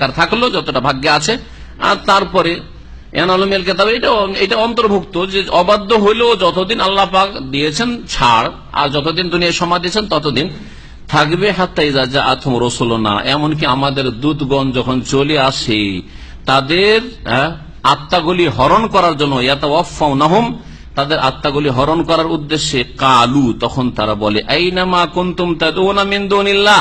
সাক্ষাৎকার থাকল যতটা ভাগ্যে আছে। আর তারপরে এনালমেল কেতাব এটা এটা অন্তর্ভুক্ত যে অবাধ্য হইলেও যতদিন আল্লাহ পাক দিয়েছেন ছাড় আর যতদিন দুনিয়ায় সময় দিয়েছেন ততদিন থাকবে। হাত্তাই যা আথম রসুল না এমনকি আমাদের দূতগণ যখন চলে আসে তাদের হ্যাঁ, আত্মাগুলি হরণ করার জন্য নাহম তাদের আত্মাগুলি হরণ করার উদ্দেশ্যে কালু তখন তারা বলে এই আইনামা কুন্তুম তাদুনা মিন দুনিল্লাহ?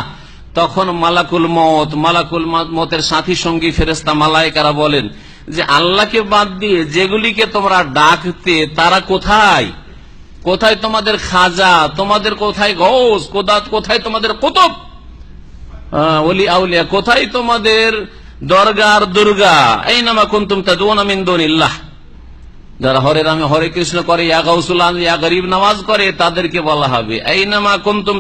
তখন মালাকুল মত মালাকুল মতের সাথী সঙ্গী ফেরেস্তা মালাইকারা বলেন যে আল্লাহকে বাদ দিয়ে যেগুলিকে তোমরা ডাকতে তারা কোথায়? কোথায় তোমাদের খাজা? তোমাদের কোথায় ঘোষ কোদাত কোথায় তোমাদের কুতুব? আউলিয়া, কোথায় তোমাদের দরগার দুর্গা? এই নামা কুন্তুম দুনিল্লাহ। যারা হরে রামে হরে কৃষ্ণ করে, ইয়া ইয়া গরিব নামাজ করে, তাদেরকে বলা হবে। এই নামা কুন্তুম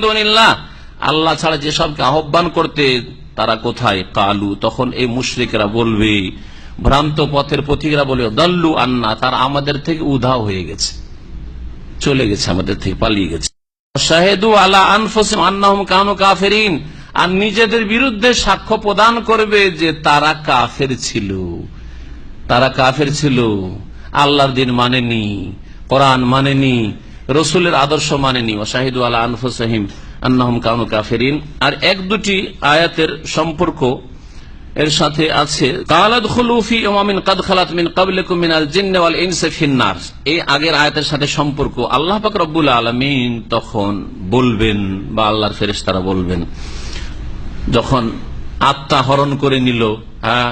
দুনিল্লাহ। আল্লাহ ছাড়া যেসবকে আহ্বান করতে তারা কোথায়? কালু, তখন এই মুশরিকরা বলবে, ভ্রান্ত পথের পথিকরা বলবে দল্লু আন্না, তার আমাদের থেকে উধাও হয়ে গেছে। চলে গেছে, আমাদের থেকে পালিয়ে গেছে। শাহেদু আলা আনফসিম আন্নাহুম কানু কাফেরিন। আর নিজেদের বিরুদ্ধে সাক্ষ্য প্রদান করবে যে তারা কাফের ছিল। তারা কাফের ছিল। আল্লাহর দিন মানেনি, কোরআন মানেনি, রসুলের আদর্শ মানেনি। ও শাহিদু আলা আনফুসাহিম। আন্নাহুম কানু কাফেরিন। আর এক দুটি আয়াতের সম্পর্ক এর সাথে আছে। কালাদ খুলুফি ওয়ামিন কাদ খালাত মিন কাবলিকুম মিনাল জিন্নি ওয়াল ফিন্নার এই আগের আয়াতের সাথে সম্পর্ক। আল্লাহ পাক রব্বুল আলামিন তখন বলবেন বা আল্লাহর ফেরেশতারা বলবেন, যখন আত্মা হরণ করে নিল হ্যাঁ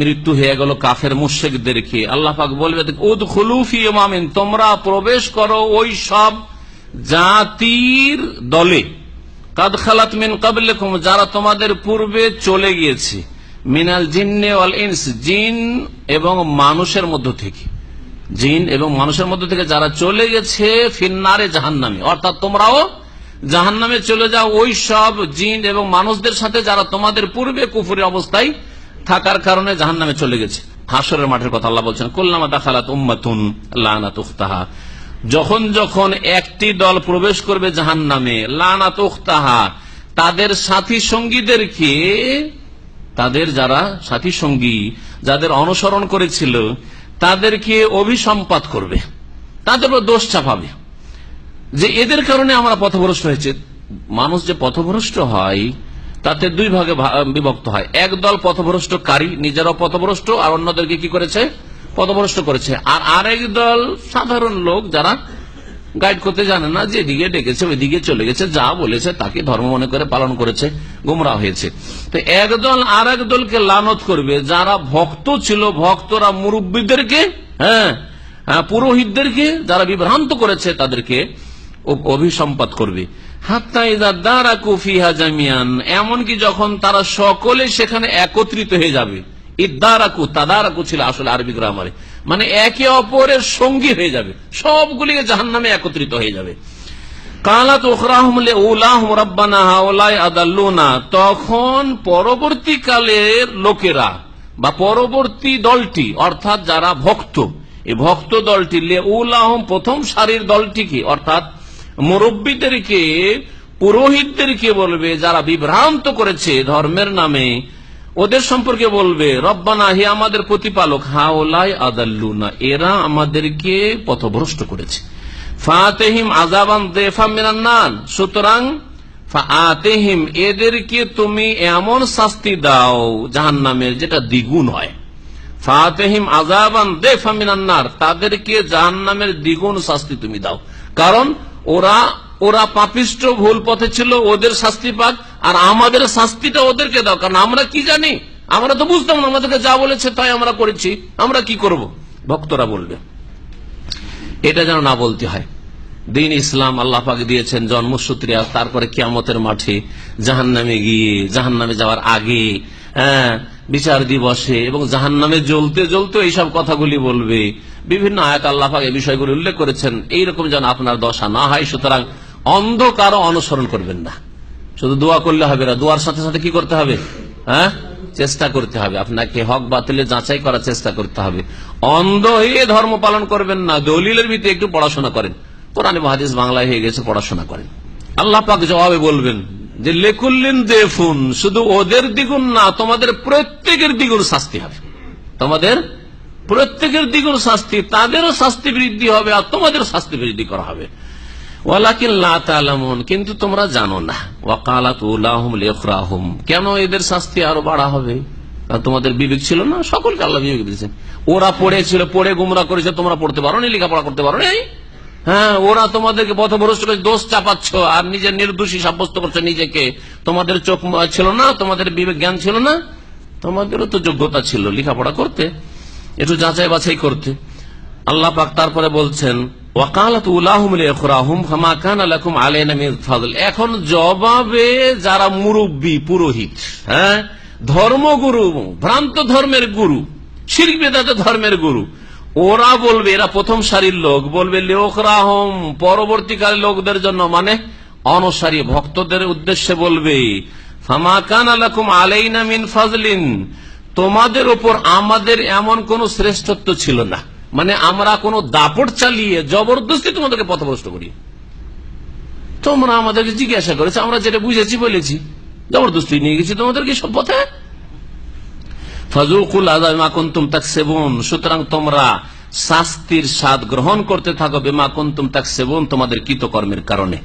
মৃত্যু হয়ে গেল কাফের মুশেকদেরকে আল্লাহ পাক বলবে উদ খুলুফি মামিন তোমরা প্রবেশ করো ওই সব জাতির দলে, কাদ খালাত মিন কাবলেকুম যারা তোমাদের পূর্বে চলে গিয়েছে, মিনাল জিন্নে ইনস জিন এবং মানুষের মধ্য থেকে। জিন এবং মানুষের মধ্য থেকে যারা চলে গেছে, ফিন্নারে জাহান্নামে। অর্থাৎ তোমরাও জাহান্নামে চলে যাও, ওই সব জিন এবং মানুষদের সাথে যারা তোমাদের পূর্বে কুফুরি অবস্থায় থাকার কারণে জাহান্নামে চলে গেছে। হাসরের মাঠের কথা আল্লাহ বলছেন, কল্লামা দাখালাত উম্মাতুন লানাত উখতাহা যখন যখন একটি দল প্রবেশ করবে জাহান নামে লানাত উখতাহা তাদের সাথী সঙ্গীদেরকে তাদের যারা সাথী সঙ্গী, যাদের অনুসরণ করেছিল তাদেরকে অভিসম্পাত করবে? তাদের দোষ চাপাবে। যে এদের কারণে আমরা পথভ্রষ্ট হয়েছে। মানুষ যে পথভ্রষ্ট হয়, তাতে দুই ভাগে বিভক্ত হয়। এক দল পথভ্রষ্টকারী, নিজেরাও পথভ্রষ্ট, আর অন্যদেরকে কি করেছে? পথভ্রষ্ট করেছে। আর আরেক দল সাধারণ লোক যারা গাইড করতে জানে না যে যেদিকে ডেকেছে ওইদিকে চলে গেছে যা বলেছে তাকে ধর্ম মনে করে পালন করেছে গুমরা হয়েছে। তো একদল আর এক দলকে লানত করবে যারা ভক্ত ছিল ভক্তরা মুরব্বীদেরকে হ্যাঁ হ্যাঁ, পুরোহিতদেরকে যারা বিভ্রান্ত করেছে তাদেরকে অভিসম্পাত করবে। এমনকি যখন তারা সকলে সেখানে একত্রিত হয়ে যাবে ইদারাকু তাদারাকু ছিল আসলে আরবি গ্রামারে মানে একে অপরের সঙ্গী হয়ে যাবে। সবগুলিকে জাহান নামে একত্রিত হয়ে যাবে। উলাহম রব্বানা তখন পরবর্তীকালের লোকেরা, বা পরবর্তী দলটি, অর্থাৎ যারা ভক্ত, এই ভক্ত দলটি লে উলাহম প্রথম সারির দলটিকে, অর্থাৎ মুরব্বীদেরকে, পুরোহিতদেরকে বলবে, যারা বিভ্রান্ত করেছে ধর্মের নামে ওদের সম্পর্কে বলবে, রব্বানা, হে আমাদের প্রতিপালক, হাওলাই আদাল্লুনা, এরা আমাদেরকে পথভ্রষ্ট করেছে। ফাতেহিম আজাবান দেফা মিনান্নান সুতরাং ফাতেহিম, এদেরকে তুমি এমন শাস্তি দাও জাহান্নামের যেটা দ্বিগুণ হয়। ফাতেহিম আজাবান দেফা মিনান্নার তাদেরকে জাহান্নামের দ্বিগুণ শাস্তি তুমি দাও। কারণ ওরা ওরা পাপিষ্ট ভুল পথে ছিল, ওদের শাস্তি পাক আর আমাদের শাস্তিটা ওদেরকে দাও, কারণ আমরা কি জানি? আমরা তো বুঝতাম না, আমাদেরকে যা বলেছে তাই আমরা করেছি। আমরা কি করব? ভক্তরা বলবে। এটা যেন না বলতে হয়। দিন ইসলাম আল্লাহ পাক দিয়েছেন জন্মসূত্রে, আর তারপরে কিয়ামতের মাঠে জাহান নামে গিয়ে জাহান নামে যাওয়ার আগে হ্যাঁ বিচার দিবসে এবং জাহান নামে জ্বলতে জ্বলতে এইসব কথাগুলি বলবে। বিভিন্ন আয়াত আল্লাহ পাক এই বিষয়গুলি উল্লেখ করেছেন। এইরকম যেন আপনার দশা না হয়, সুতরাং অন্ধকার অনুসরণ করবেন না। শুধু দোয়া করলে হবে না, দোয়ার সাথে সাথে কি করতে হবে? হ্যাঁ? চেষ্টা করতে হবে। আপনাকে হক বাতিলে যাচাই করার চেষ্টা করতে হবে। অন্ধ হয়ে ধর্ম পালন করবেন না, দলিলের ভিত্তি একটু পড়াশোনা করেন। কোরআনে মহাদিস বাংলায় হয়ে গেছে, পড়াশোনা করেন। আল্লাহ পাক জবাবে বলবেন যে, লেকুল্লিন দেফুন, শুধু ওদের দ্বিগুণ না, তোমাদের প্রত্যেকের দ্বিগুণ শাস্তি হবে। তোমাদের প্রত্যেকের দ্বিগুণ শাস্তি, তাদেরও শাস্তি বৃদ্ধি হবে আর তোমাদের শাস্তি বৃদ্ধি করা হবে। কিন্তু তোমরা জানো না। ওয়াকালাত উলাহুম লেখরাহুম কেন এদের শাস্তি আরও বাড়া হবে? তোমাদের বিবেক ছিল না, সকলকে আল্লাহ বিবেক দিয়েছেন। ওরা পড়েছিল, পড়ে গুমরা করেছে, তোমরা পড়তে পারো নি লেখাপড়া করতে পারো নি হ্যাঁ ওরা তোমাদেরকে পথভ্রষ্ট করে দোষ চাপাচ্ছ, আর নিজের নির্দোষী সাব্যস্ত করছ নিজেকে। তোমাদের চোখ ছিল না, তোমাদের বিবেক জ্ঞান ছিল না, তোমাদেরও তো যোগ্যতা ছিল লেখাপড়া করতে, একটু যাচাই বাছাই করতে। আল্লাহ পাক তারপরে বলছেন ওয়াকালাত উলাহুম লিখরাহুম ফামা কানা লাকুম আলাইনা মিন এখন জবাবে যারা মুরব্বী, পুরোহিত হ্যাঁ ধর্মগুরু, ভ্রান্ত ধর্মের গুরু, শিরক বেদাতে ধর্মের গুরু, ওরা বলবে, এরা প্রথম সারির লোক, বলবে লেখরাহম পরবর্তীকালের লোকদের জন্য মানে অনসারী ভক্তদের উদ্দেশ্যে বলবে, ফামা কানা লাকুম আলাইনা মিন তোমাদের উপর আমাদের এমন কোন শ্রেষ্ঠত্ব ছিল না। মানে আমরা কোনো দাপট চালিয়ে জবরদস্তি তোমাদেরকে পথভ্রষ্ট করি। তোমরা আমাদেরকে জিজ্ঞাসা করেছ, আমরা যেটা বুঝেছি বলেছি। জবরদস্তি নিয়ে গেছি তোমাদেরকে সব পথে। ফজুকুল কুন্তুম তাক সেবন সুতরাং তোমরা শাস্তির স্বাদ গ্রহণ করতে থাকো বেমা কুন্তুম তাক সেবন তোমাদের কৃতকর্মের কারণে।